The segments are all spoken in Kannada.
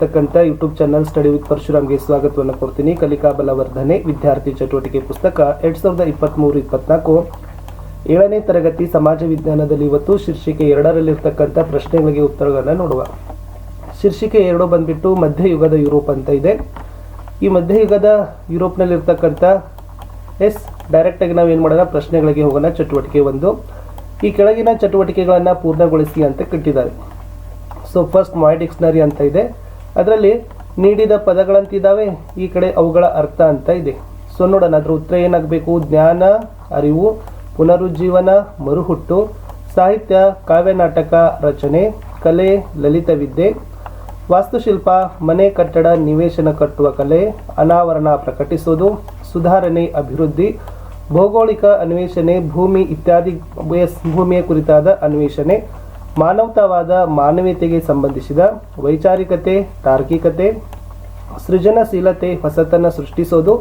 ಇರತಕ್ಕಂಥ ಯೂಟ್ಯೂಬ್ ಚಾನಲ್ ಸ್ಟಡಿ ವಿತ್ ಪರಶುರಾಮ್ಗೆ ಸ್ವಾಗತವನ್ನು ಕೊಡ್ತೀನಿ. ಕಲಿಕಾ ಬಲವರ್ಧನೆ ವಿದ್ಯಾರ್ಥಿ ಚಟುವಟಿಕೆ ಪುಸ್ತಕ ಎರಡ್ ಸಾವಿರದ ಇಪ್ಪತ್ತ್ಮೂರು ಇಪ್ಪತ್ನಾಲ್ಕು. ಏಳನೇ ತರಗತಿ ಸಮಾಜ ವಿಜ್ಞಾನದಲ್ಲಿ ಇವತ್ತು ಶೀರ್ಷಿಕೆ ಎರಡರಲ್ಲಿರ್ತಕ್ಕಂಥ ಪ್ರಶ್ನೆಗಳಿಗೆ ಉತ್ತರಗಳನ್ನು ನೋಡುವ. ಶೀರ್ಷಿಕೆ ಎರಡು ಬಂದ್ಬಿಟ್ಟು ಮಧ್ಯಯುಗದ ಯುರೋಪ್ ಅಂತ ಇದೆ. ಈ ಮಧ್ಯಯುಗದ ಯುರೋಪ್ನಲ್ಲಿರ್ತಕ್ಕಂಥ ಎಸ್ ಡೈರೆಕ್ಟಾಗಿ ನಾವು ಏನು ಮಾಡೋಣ? ಪ್ರಶ್ನೆಗಳಿಗೆ ಹೋಗೋಣ. ಚಟುವಟಿಕೆ ಒಂದು. ಈ ಕೆಳಗಿನ ಚಟುವಟಿಕೆಗಳನ್ನು ಪೂರ್ಣಗೊಳಿಸಿ ಅಂತ ಕಟ್ಟಿದ್ದಾರೆ. ಸೊ ಫಸ್ಟ್ ಮಾಯ್ ಡಿಕ್ಷನರಿ ಅಂತ ಇದೆ. ಅದರಲ್ಲಿ ನೀಡಿದ ಪದಗಳಂತಿದ್ದಾವೆ. ಈ ಕಡೆ ಅವುಗಳ ಅರ್ಥ ಅಂತ ಇದೆ. ಸೊ ನೋಡೋಣ, ಅದರ ಉತ್ತರ ಏನಾಗಬೇಕು? ಜ್ಞಾನ, ಅರಿವು, ಪುನರುಜ್ಜೀವನ, ಮರುಹುಟ್ಟು, ಸಾಹಿತ್ಯ, ಕಾವ್ಯ ನಾಟಕ, ರಚನೆ, ಕಲೆ, ಲಲಿತ ವಿದ್ಯೆ, ವಾಸ್ತುಶಿಲ್ಪ, ಮನೆ ಕಟ್ಟಡ, ನಿವೇಶನ ಕಟ್ಟುವ ಕಲೆ, ಅನಾವರಣ ಪ್ರಕಟಿಸುವುದು, ಸುಧಾರಣೆ, ಅಭಿವೃದ್ಧಿ, ಭೌಗೋಳಿಕ ಅನ್ವೇಷಣೆ, ಭೂಮಿ ಇತ್ಯಾದಿ, ಭೂಮಿಯ ಕುರಿತಾದ ಅನ್ವೇಷಣೆ ಮಾನವತಾವಾದ ಮಾನವೀಯತೆಗೆ ಸಂಬಂಧಿಸಿದ ವೈಚಾರಿಕತೆ, ತಾರ್ಕಿಕತೆ, ಸೃಜನಶೀಲತೆ ಹೊಸತನ್ನು ಸೃಷ್ಟಿಸೋದು,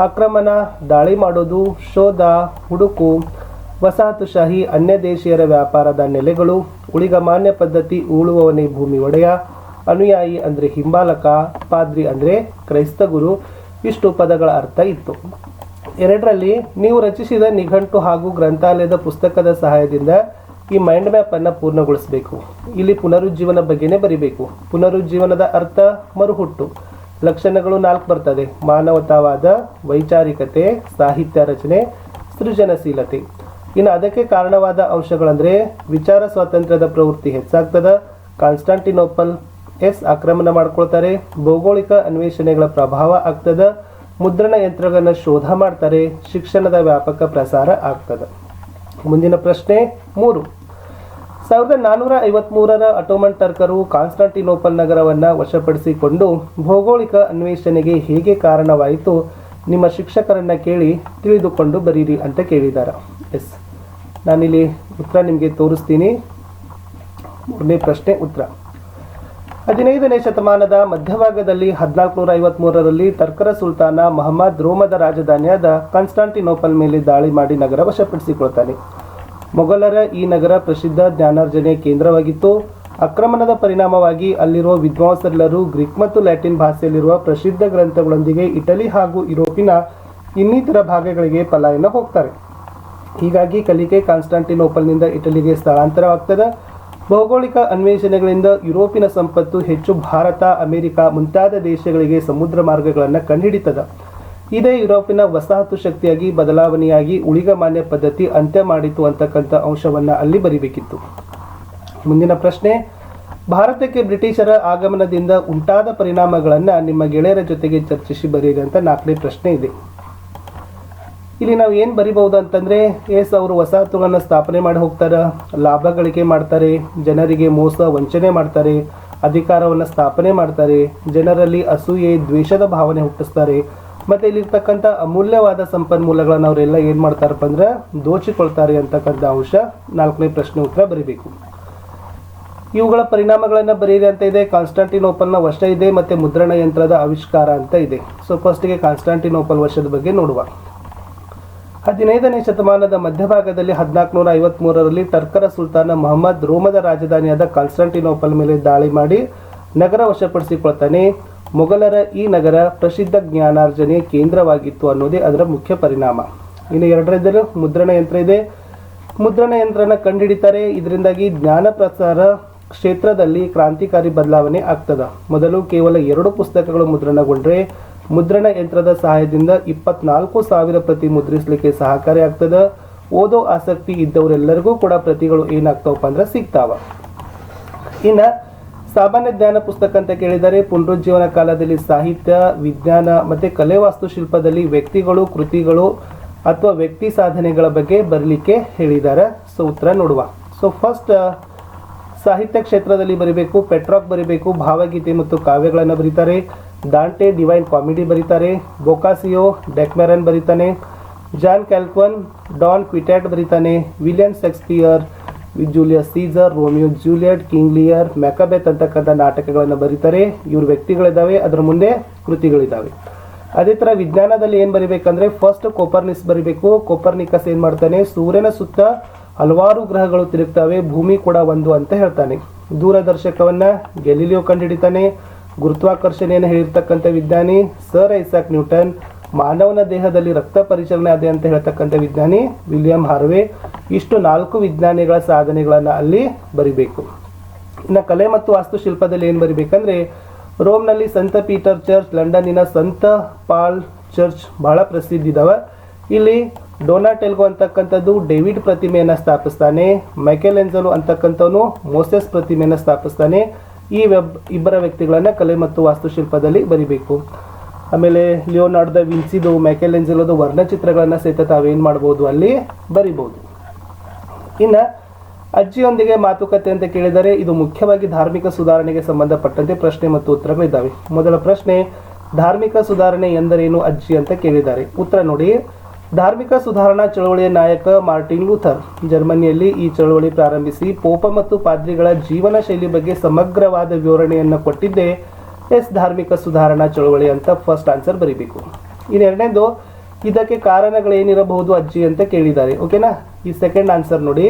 ಆಕ್ರಮಣ, ದಾಳಿ ಮಾಡೋದು, ಶೋಧ, ಹುಡುಕು, ವಸಾಹತುಶಾಹಿ ಅನ್ಯ ದೇಶೀಯರ ವ್ಯಾಪಾರದ ನೆಲೆಗಳು ಉಳಿಗಮಾನ್ಯ ಪದ್ಧತಿ ಉಳುವವನೇ ಭೂಮಿ ಒಡೆಯ, ಅನುಯಾಯಿ ಅಂದರೆ ಹಿಂಬಾಲಕ, ಪಾದ್ರಿ ಅಂದರೆ ಕ್ರೈಸ್ತ ಗುರು, ಇಷ್ಟು ಪದಗಳ ಅರ್ಥ ಇತ್ತು. ಎರಡರಲ್ಲಿ, ನೀವು ರಚಿಸಿದ ನಿಘಂಟು ಹಾಗೂ ಗ್ರಂಥಾಲಯದ ಪುಸ್ತಕದ ಸಹಾಯದಿಂದ ಈ ಮೈಂಡ್ ಮ್ಯಾಪ್ ಅನ್ನು ಪೂರ್ಣಗೊಳಿಸಬೇಕು. ಇಲ್ಲಿ ಪುನರುಜ್ಜೀವನ ಬಗ್ಗೆನೇ ಬರಿಬೇಕು. ಪುನರುಜ್ಜೀವನದ ಅರ್ಥ ಮರುಹುಟ್ಟು. ಲಕ್ಷಣಗಳು ನಾಲ್ಕು ಬರ್ತದೆ. ಮಾನವತಾವಾದ, ವೈಚಾರಿಕತೆ, ಸಾಹಿತ್ಯ ರಚನೆ, ಸೃಜನಶೀಲತೆ. ಇನ್ನು ಅದಕ್ಕೆ ಕಾರಣವಾದ ಅಂಶಗಳಂದರೆ ವಿಚಾರ ಸ್ವಾತಂತ್ರ್ಯದ ಪ್ರವೃತ್ತಿ ಹೆಚ್ಚಾಗ್ತದ. ಕಾನ್ಸ್ಟಾಂಟಿನೋಪಲ್ ಎಸ್ ಆಕ್ರಮಣ ಮಾಡ್ಕೊಳ್ತಾರೆ. ಭೌಗೋಳಿಕ ಅನ್ವೇಷಣೆಗಳ ಪ್ರಭಾವ ಆಗ್ತದ. ಮುದ್ರಣ ಯಂತ್ರಗಳನ್ನ ಶೋಧ ಮಾಡ್ತಾರೆ. ಶಿಕ್ಷಣದ ವ್ಯಾಪಕ ಪ್ರಸಾರ ಆಗ್ತದ. ಮುಂದಿನ ಪ್ರಶ್ನೆ ಮೂರು. ಸಾವಿರದ ನಾನ್ನೂರ ಐವತ್ಮೂರರ ಅಟೋಮನ್ ಟರ್ಕರು ಕಾನ್ಸ್ಟಾಂಟಿನೋಪಲ್ ನಗರವನ್ನು ವಶಪಡಿಸಿಕೊಂಡು ಭೌಗೋಳಿಕ ಅನ್ವೇಷಣೆಗೆ ಹೇಗೆ ಕಾರಣವಾಯಿತು ನಿಮ್ಮ ಶಿಕ್ಷಕರನ್ನು ಕೇಳಿ ತಿಳಿದುಕೊಂಡು ಬರೀರಿ ಅಂತ ಕೇಳಿದ್ದಾರೆ ಎಸ್. ನಾನಿಲ್ಲಿ ಉತ್ತರ ನಿಮಗೆ ತೋರಿಸ್ತೀನಿ. ಮೂರನೇ ಪ್ರಶ್ನೆ ಉತ್ತರ. ಹದಿನೈದನೇ ಶತಮಾನದ ಮಧ್ಯಭಾಗದಲ್ಲಿ ಹದಿನಾಲ್ಕುನೂರ ಐವತ್ಮೂರರಲ್ಲಿ ತರ್ಕರ ಸುಲ್ತಾನ ಮಹಮ್ಮದ್ ರೋಮದ ರಾಜಧಾನಿಯಾದ ಕಾನ್ಸ್ಟಾಂಟಿನೋಪಲ್ ಮೇಲೆ ದಾಳಿ ಮಾಡಿ ನಗರ ವಶಪಡಿಸಿಕೊಳ್ತಾನೆ. ಮೊಘಲರ ಈ ನಗರ ಪ್ರಸಿದ್ಧ ಜ್ಞಾನಾರ್ಜನೆ ಕೇಂದ್ರವಾಗಿತ್ತು. ಆಕ್ರಮಣದ ಪರಿಣಾಮವಾಗಿ ಅಲ್ಲಿರುವ ವಿದ್ವಾಂಸರೆಲ್ಲರೂ ಗ್ರೀಕ್ ಮತ್ತು ಲ್ಯಾಟಿನ್ ಭಾಷೆಯಲ್ಲಿರುವ ಪ್ರಸಿದ್ಧ ಗ್ರಂಥಗಳೊಂದಿಗೆ ಇಟಲಿ ಹಾಗೂ ಯುರೋಪಿನ ಇನ್ನಿತರ ಭಾಗಗಳಿಗೆ ಪಲಾಯನ ಹೋಗ್ತಾರೆ. ಹೀಗಾಗಿ ಕಲಿಕೆ ಕಾನ್ಸ್ಟಾಂಟಿನೋಪಲ್ನಿಂದ ಇಟಲಿಗೆ ಸ್ಥಳಾಂತರವಾಗ್ತದೆ. ಭೌಗೋಳಿಕ ಅನ್ವೇಷಣೆಗಳಿಂದ ಯುರೋಪಿನ ಸಂಪತ್ತು ಹೆಚ್ಚು ಭಾರತ, ಅಮೆರಿಕ ಮುಂತಾದ ದೇಶಗಳಿಗೆ ಸಮುದ್ರ ಮಾರ್ಗಗಳನ್ನು ಕಂಡುಹಿಡಿತದ. ಇದೇ ಯುರೋಪಿನ ವಸಾಹತು ಶಕ್ತಿಯಾಗಿ, ಬದಲಾವಣೆಯಾಗಿ ಉಳಿಗಮಾನ್ಯ ಪದ್ಧತಿ ಅಂತ್ಯ ಮಾಡಿತು ಅಂತಕ್ಕಂಥ ಅಂಶವನ್ನು ಅಲ್ಲಿ ಬರಿಬೇಕಿತ್ತು. ಮುಂದಿನ ಪ್ರಶ್ನೆ, ಭಾರತಕ್ಕೆ ಬ್ರಿಟಿಷರ ಆಗಮನದಿಂದ ಉಂಟಾದ ಪರಿಣಾಮಗಳನ್ನು ನಿಮ್ಮ ಗೆಳೆಯರ ಜೊತೆಗೆ ಚರ್ಚಿಸಿ ಬರೀರಿ ಅಂತ ನಾಲ್ಕನೇ ಪ್ರಶ್ನೆ ಇದೆ. ಇಲ್ಲಿ ನಾವು ಏನು ಬರಿಬಹುದು ಅಂತಂದ್ರೆ, ಎಸ್ ಅವರು ವಸಾಹತುಗಳನ್ನು ಸ್ಥಾಪನೆ ಮಾಡಿ ಹೋಗ್ತಾರೆ? ಲಾಭ ಗಳಿಕೆ ಮಾಡ್ತಾರೆ, ಜನರಿಗೆ ಮೋಸ, ವಂಚನೆ ಮಾಡ್ತಾರೆ, ಅಧಿಕಾರವನ್ನು ಸ್ಥಾಪನೆ ಮಾಡ್ತಾರೆ, ಜನರಲ್ಲಿ ಅಸೂಯೆ, ದ್ವೇಷದ ಭಾವನೆ ಹುಟ್ಟಿಸ್ತಾರೆ ಮತ್ತೆ ಇಲ್ಲಿರ್ತಕ್ಕಂಥ ಅಮೂಲ್ಯವಾದ ಸಂಪನ್ಮೂಲಗಳನ್ನು ಅವರೆಲ್ಲ ಏನು ಮಾಡ್ತಾರಪ್ಪ ಅಂದ್ರೆ ದೋಚಿಕೊಳ್ತಾರೆ ಅಂತಕ್ಕಂಥ ಅಂಶ ನಾಲ್ಕನೇ ಪ್ರಶ್ನೆ ಉತ್ತರ ಬರೀಬೇಕು. ಇವುಗಳ ಪರಿಣಾಮಗಳನ್ನು ಬರೀರಿ ಅಂತ ಇದೆ, ಕಾನ್ಸ್ಟಾಂಟಿನೋಪಲ್ನ ವಶ ಇದೆ, ಮತ್ತೆ ಮುದ್ರಣ ಯಂತ್ರದ ಆವಿಷ್ಕಾರ ಅಂತ ಇದೆ. ಸೊ ಫಸ್ಟಿಗೆ ಕಾನ್ಸ್ಟಾಂಟಿನೋಪಲ್ ವಶದ ಬಗ್ಗೆ ನೋಡುವ. ಹದಿನೈದನೇ ಶತಮಾನದ ಮಧ್ಯಭಾಗದಲ್ಲಿ ಹದಿನಾಲ್ಕುನೂರ ಐವತ್ಮೂರರಲ್ಲಿ ಟರ್ಕರ ಸುಲ್ತಾನ ಮೊಹಮ್ಮದ್ ರೋಮದ ರಾಜಧಾನಿಯಾದ ಕಾನ್ಸ್ಟಾಂಟಿನೋಪಲ್ ಮೇಲೆ ದಾಳಿ ಮಾಡಿ ನಗರ ವಶಪಡಿಸಿಕೊಳ್ತಾನೆ. ಮೊಘಲರ ಈ ನಗರ ಪ್ರಸಿದ್ಧ ಜ್ಞಾನಾರ್ಜನೆಯ ಕೇಂದ್ರವಾಗಿತ್ತು ಅನ್ನೋದೇ ಅದರ ಮುಖ್ಯ ಪರಿಣಾಮ. ಇನ್ನು ಎರಡರದ್ದು ಮುದ್ರಣ ಯಂತ್ರ ಇದೆ. ಮುದ್ರಣ ಯಂತ್ರನ ಕಂಡುಹಿಡಿತಾರೆ ಇದರಿಂದಾಗಿ ಜ್ಞಾನ ಪ್ರಸಾರ ಕ್ಷೇತ್ರದಲ್ಲಿ ಕ್ರಾಂತಿಕಾರಿ ಬದಲಾವಣೆ ಆಗ್ತದ. ಮೊದಲು ಕೇವಲ ಎರಡು ಪುಸ್ತಕಗಳು ಮುದ್ರಣಗೊಂಡ್ರೆ, ಮುದ್ರಣ ಯಂತ್ರದ ಸಹಾಯದಿಂದ ಇಪ್ಪತ್ನಾಲ್ಕು ಸಾವಿರ ಪ್ರತಿ ಮುದ್ರಿಸಲಿಕ್ಕೆ ಸಹಕಾರಿ ಆಗ್ತದ. ಓದೋ ಆಸಕ್ತಿ ಇದ್ದವರೆಲ್ಲರಿಗೂ ಕೂಡ ಪ್ರತಿಗಳು ಏನಾಗ್ತಾವಪ್ಪ ಅಂದ್ರೆ ಸಿಗ್ತಾವ. ಇನ್ನ ಸಾಮಾನ್ಯ ಜ್ಞಾನ ಪುಸ್ತಕ ಅಂತ ಕೇಳಿದರೆ ಪುನರುಜ್ಜೀವನ ಕಾಲದಲ್ಲಿ ಸಾಹಿತ್ಯ, ವಿಜ್ಞಾನ ಮತ್ತು ಕಲೆ ವಾಸ್ತುಶಿಲ್ಪದಲ್ಲಿ ವ್ಯಕ್ತಿಗಳು, ಕೃತಿಗಳು ಅಥವಾ ವ್ಯಕ್ತಿ ಸಾಧನೆಗಳ ಬಗ್ಗೆ ಬರಲಿಕ್ಕೆ ಹೇಳಿದ್ದಾರೆ. ಸೊ, ಉತ್ತರ ನೋಡುವ. ಸೊ ಫಸ್ಟ್ ಸಾಹಿತ್ಯ ಕ್ಷೇತ್ರದಲ್ಲಿ ಬರಿಬೇಕು, ಪೆಟ್ರಾಕ್ ಬರಿಬೇಕು, ಭಾವಗೀತೆ ಮತ್ತು ಕಾವ್ಯಗಳನ್ನು ಬರೀತಾರೆ. ದಾಂಟೆ, ಡಿವೈನ್ ಕಾಮಿಡಿ ಬರೀತಾರೆ. ಬೊಕಾಸಿಯೋ, ಡೆಕ್ಮೆರನ್ ಬರೀತಾನೆ. ಜಾನ್ ಕ್ಯಾಲ್ಕ್ವನ್, ಡಾನ್ ಕ್ವಿಟ್ಯಾಟ್ ಬರೀತಾನೆ. William Shakespeare Julius Caesar Romeo Juliet, King Lear, Macbeth ಅಂತಕ್ಕಂಥ ನಾಟಕಗಳನ್ನು ಬರೀತಾರೆ. ಇವ್ರ ವ್ಯಕ್ತಿಗಳಿದ್ದಾವೆ, ಅದರ ಮುಂದೆ ಕೃತಿಗಳಿದ್ದಾವೆ. ಅದೇ ಥರ ವಿಜ್ಞಾನದಲ್ಲಿ ಏನು ಬರಿಬೇಕಂದ್ರೆ ಫಸ್ಟ್ ಕೋಪರ್ನಿಸ್ ಬರಿಬೇಕು. ಕೋಪರ್ನಿಕಸ್ ಏನು ಮಾಡ್ತಾನೆ? ಸೂರ್ಯನ ಸುತ್ತ ಹಲವಾರು ಗ್ರಹಗಳು ತಿರುಗ್ತವೆ. ಭೂಮಿ ಕೂಡ ಒಂದು ಅಂತ ಹೇಳ್ತಾನೆ. ದೂರದರ್ಶಕವನ್ನು ಗೆಲಿಲಿಯೋ ಕಂಡುಹಿಡಿತಾನೆ ಗುರುತ್ವಾಕರ್ಷಣೆಯನ್ನು ಹೇಳಿರ್ತಕ್ಕಂಥ ವಿಜ್ಞಾನಿ ಸರ್ ಐಸಾಕ್ ನ್ಯೂಟನ್. ಮಾನವನ ದೇಹದಲ್ಲಿ ರಕ್ತ ಪರಿಚಲನೆ ಅದೇ ಅಂತ ಹೇಳ್ತಕ್ಕಂಥ ವಿಜ್ಞಾನಿ ವಿಲಿಯಂ ಹಾರ್ವೆ ಇಷ್ಟು ನಾಲ್ಕು ವಿಜ್ಞಾನಿಗಳ ಸಾಧನೆಗಳನ್ನು ಅಲ್ಲಿ ಬರಿಬೇಕು. ಇನ್ನು ಕಲೆ ಮತ್ತು ವಾಸ್ತುಶಿಲ್ಪದಲ್ಲಿ ಏನು ಬರಿಬೇಕಂದ್ರೆ ರೋಮ್ನಲ್ಲಿ ಸಂತ ಪೀಟರ್ ಚರ್ಚ್, ಲಂಡನ್ನಿನ ಸಂತ ಪಾಲ್ ಚರ್ಚ್ ಬಹಳ ಪ್ರಸಿದ್ಧ ಇದಾವೆ. ಇಲ್ಲಿ ಡೊನಾಟೆಲ್ಗೋ ಅಂತಕ್ಕಂಥದ್ದು ಡೇವಿಡ್ ಪ್ರತಿಮೆಯನ್ನು ಸ್ಥಾಪಿಸ್ತಾನೆ ಮೈಕೆಲೆನ್ಸಲು ಅಂತಕ್ಕಂಥವನು ಮೋಸೆಸ್ ಪ್ರತಿಮೆಯನ್ನು ಸ್ಥಾಪಿಸ್ತಾನೆ. ಈ ವೆಬ್ ಇಬ್ಬರ ವ್ಯಕ್ತಿಗಳನ್ನು ಕಲೆ ಮತ್ತು ವಾಸ್ತುಶಿಲ್ಪದಲ್ಲಿ ಬರಿಬೇಕು. ಆಮೇಲೆ ಲಿಯೋನಾರ್ಡ್ದ ವಿನ್ಸಿದು ಮೈಕೆಲೆನ್ಸಲೋದು ವರ್ಣಚಿತ್ರಗಳನ್ನು ಸಹಿತ ತಾವೇನು ಮಾಡ್ಬೋದು ಅಲ್ಲಿ ಬರಿಬೋದು. ಇನ್ನು ಅಜ್ಜಿಯೊಂದಿಗೆ ಮಾತುಕತೆ ಅಂತ ಕೇಳಿದರೆ ಇದು ಮುಖ್ಯವಾಗಿ ಧಾರ್ಮಿಕ ಸುಧಾರಣೆಗೆ ಸಂಬಂಧಪಟ್ಟಂತೆ ಪ್ರಶ್ನೆ ಮತ್ತು ಉತ್ತರಗಳಿದ್ದಾವೆ ಮೊದಲ ಪ್ರಶ್ನೆ, ಧಾರ್ಮಿಕ ಸುಧಾರಣೆ ಎಂದರೇನು ಅಜ್ಜಿ ಅಂತ ಕೇಳಿದ್ದಾರೆ. ಉತ್ತರ ನೋಡಿ, ಧಾರ್ಮಿಕ ಸುಧಾರಣಾ ಚಳವಳಿಯ ನಾಯಕ ಮಾರ್ಟಿನ್ ಲೂಥರ್ ಜರ್ಮನಿಯಲ್ಲಿ ಈ ಚಳವಳಿ ಪ್ರಾರಂಭಿಸಿ, ಪೋಪ ಮತ್ತು ಪಾದ್ರಿಗಳ ಜೀವನ ಶೈಲಿ ಬಗ್ಗೆ ಸಮಗ್ರವಾದ ವಿವರಣೆಯನ್ನು ಕೊಟ್ಟಿದ್ದೇ ಎಸ್ ಧಾರ್ಮಿಕ ಸುಧಾರಣಾ ಚಳುವಳಿ ಅಂತ ಫಸ್ಟ್ ಆನ್ಸರ್ ಬರೀಬೇಕು. ಇನ್ನು ಎರಡನೇದು, ಇದಕ್ಕೆ ಕಾರಣಗಳೇನಿರಬಹುದು ಅಜ್ಜಿ ಅಂತ ಕೇಳಿದ್ದಾರೆ ಓಕೆನಾ ಈ ಸೆಕೆಂಡ್ ಆನ್ಸರ್ ನೋಡಿ.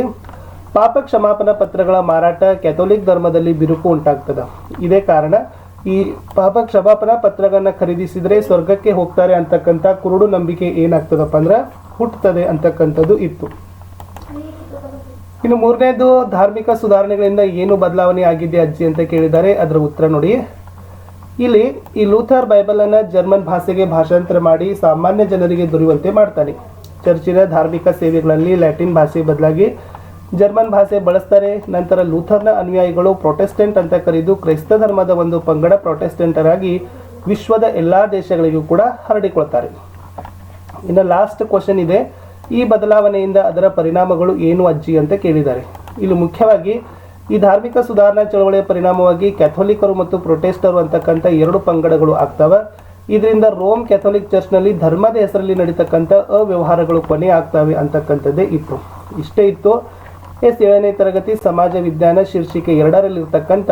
ಪಾಪ ಕ್ಷಮಾಪನಾ ಪತ್ರಗಳ ಮಾರಾಟ ಕ್ಯಾಥೋಲಿಕ್ ಧರ್ಮದಲ್ಲಿ ಬಿರುಕು ಉಂಟಾಗ್ತದ. ಇದೇ ಕಾರಣ, ಈ ಪಾಪ ಕ್ಷಮಾಪನಾ ಪತ್ರಗಳನ್ನ ಖರೀದಿಸಿದರೆ ಸ್ವರ್ಗಕ್ಕೆ ಹೋಗ್ತಾರೆ ಅಂತಕ್ಕಂಥ ಕುರುಡು ನಂಬಿಕೆ ಏನಾಗ್ತದಪ್ಪ ಅಂದ್ರೆ ಹುಟ್ಟುತ್ತದೆ ಅಂತಕ್ಕಂಥದ್ದು ಇತ್ತು. ಇನ್ನು ಮೂರನೇದು, ಧಾರ್ಮಿಕ ಸುಧಾರಣೆಗಳಿಂದ ಏನು ಬದಲಾವಣೆ ಆಗಿದೆ ಅಜ್ಜಿ ಅಂತ ಕೇಳಿದ್ದಾರೆ, ಅದರ ಉತ್ತರ ನೋಡಿ. ಇಲ್ಲಿ ಈ ಲೂಥರ್ ಬೈಬಲನ್ನು ಜರ್ಮನ್ ಭಾಷೆಗೆ ಭಾಷಾಂತರ ಮಾಡಿ ಸಾಮಾನ್ಯ ಜನರಿಗೆ ದೊರೆಯುವಂತೆ ಮಾಡ್ತಾನೆ. ಚರ್ಚಿನ ಧಾರ್ಮಿಕ ಸೇವೆಗಳಲ್ಲಿ ಲ್ಯಾಟಿನ್ ಭಾಷೆ ಬದಲಾಗಿ ಜರ್ಮನ್ ಭಾಷೆ ಬಳಸ್ತಾರೆ. ನಂತರ ಲೂಥರ್ನ ಅನುಯಾಯಿಗಳು ಪ್ರೊಟೆಸ್ಟೆಂಟ್ ಅಂತ ಕರೆದು ಕ್ರೈಸ್ತ ಧರ್ಮದ ಒಂದು ಪಂಗಡ ಪ್ರೊಟೆಸ್ಟೆಂಟರಾಗಿ ವಿಶ್ವದ ಎಲ್ಲಾ ದೇಶಗಳಿಗೂ ಕೂಡ ಹರಡಿಕೊಳ್ತಾರೆ. ಇನ್ನು ಲಾಸ್ಟ್ ಕ್ವಶನ್ ಇದೆ. ಈ ಬದಲಾವಣೆಯಿಂದ ಅದರ ಪರಿಣಾಮಗಳು ಏನು ಅಜ್ಜಿ ಅಂತ ಕೇಳಿದ್ದಾರೆ. ಇಲ್ಲಿ ಮುಖ್ಯವಾಗಿ ಈ ಧಾರ್ಮಿಕ ಸುಧಾರಣಾ ಚಳವಳಿಯ ಪರಿಣಾಮವಾಗಿ ಕ್ಯಾಥೋಲಿಕರು ಮತ್ತು ಪ್ರೊಟೆಸ್ಟರು ಅಂತಕ್ಕಂಥ ಎರಡು ಪಂಗಡಗಳು ಆಗ್ತವೆ. ಇದರಿಂದ ರೋಮ್ ಕ್ಯಾಥೋಲಿಕ್ ಚರ್ಚ್ನಲ್ಲಿ ಧರ್ಮದ ಹೆಸರಲ್ಲಿ ನಡೀತಕ್ಕಂಥ ಅವ್ಯವಹಾರಗಳು ಕೊನೆ ಆಗ್ತವೆ ಅಂತಕ್ಕಂಥದ್ದೇ ಇತ್ತು. ಇಷ್ಟೇ ಇತ್ತು. ಎಸ್ ಏಳನೇ ತರಗತಿ ಸಮಾಜ ವಿಜ್ಞಾನ ಶೀರ್ಷಿಕೆ ಎರಡರಲ್ಲಿರ್ತಕ್ಕಂಥ,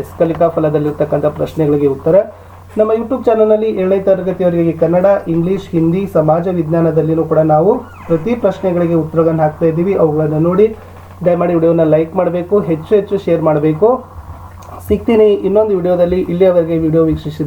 ಎಸ್ ಕಲಿಕಾ ಫಲದಲ್ಲಿರ್ತಕ್ಕಂಥ ಪ್ರಶ್ನೆಗಳಿಗೆ ಉತ್ತರ. ನಮ್ಮ ಯೂಟ್ಯೂಬ್ ಚಾನಲ್ನಲ್ಲಿ ಏಳನೇ ತರಗತಿಯವರಿಗೆ ಕನ್ನಡ, ಇಂಗ್ಲೀಷ್, ಹಿಂದಿ, ಸಮಾಜ ವಿಜ್ಞಾನದಲ್ಲಿಯೂ ಕೂಡ ನಾವು ಪ್ರತಿ ಪ್ರಶ್ನೆಗಳಿಗೆ ಉತ್ತರಗಳನ್ನು ಹಾಕ್ತಾ ಇದ್ದೀವಿ. ಅವುಗಳನ್ನು ನೋಡಿ ದಯಮಾಡಿ ವಿಡಿಯೋನ ಲೈಕ್ ಮಾಡಬೇಕು ಹೆಚ್ಚು ಹೆಚ್ಚು ಶೇರ್ ಮಾಡಬೇಕು. ಸಿಗ್ತೀನಿ ಇನ್ನೊಂದು ವಿಡಿಯೋದಲ್ಲಿ ಇಲ್ಲಿಯವರೆಗೆ ವಿಡಿಯೋ ವೀಕ್ಷಿಸಿದ್ದಕ್ಕೆ